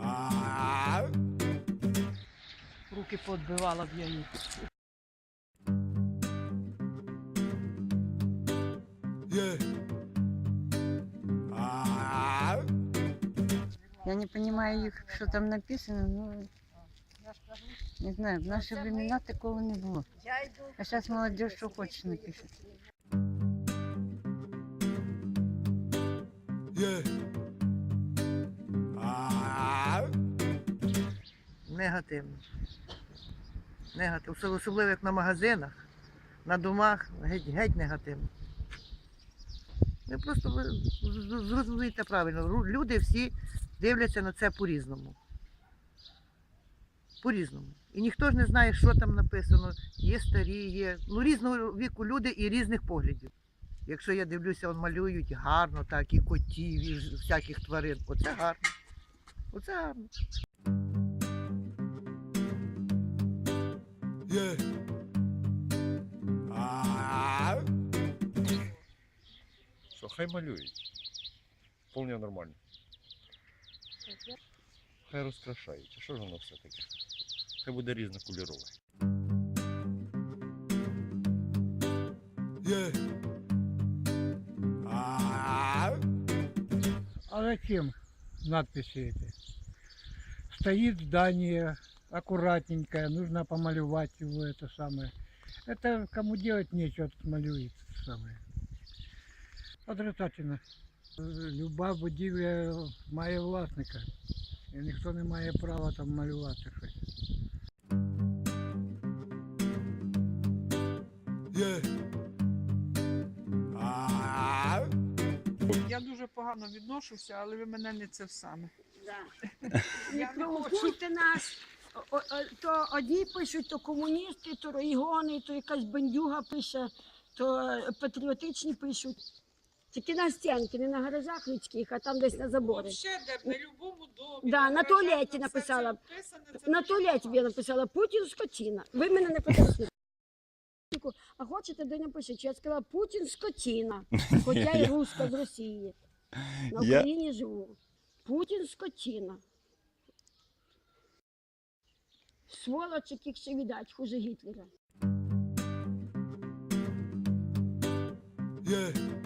Ah. Руки подбивала б я їх. Я не понимаю их, что там написано, ну, не знаю, в наши времена такого не было. А сейчас молодежь что хочешь напишет. Yeah. Негативно. Негатив. Осо- Особливо як на магазинах, на домах, геть, геть негативно. Ви просто ви зрозумієте правильно. Люди всі дивляться на це по-різному. По-різному. І ніхто ж не знає, що там написано. Є старі, є ну, різного віку люди і різних поглядів. Якщо я дивлюся, он малюють гарно, так, і котів, і всяких тварин. Оце гарно. Оце гарно. Yeah. Ah. Що хай малюють. Вполне нормально. Хай розкрашають. А що ж воно все таке? Хай буде різнокольорове. А зачем надписи эти? Стоит здание аккуратненькое, нужно помалевать его, это самое. Это кому делать нечего, тут малюет это самое. Отрицательно. Люба будівля має власника. І ніхто не має права там малювати щось. Yeah. Ah. Я дуже погано відношуся, але ви мене не це саме. Не Я не провокуйте нас. О- То одні пишуть, то комуністи, то райони, то якась бандюга пише, то патріотичні пишуть. Тільки на стінки, не на гаражах людських, а там десь на заборі. Ще де на любому домі. Да, на туалеті написала. На туалеті я написала Путін скотіна. Ви мене не потиснули. А хочете, де напишіть? Я сказала Путін скотіна. Хоча я руска з Росії. На Я- Україні живу. Путін скотіна. Сволоч, яких ще віддать, хуже Гітлера. Yeah.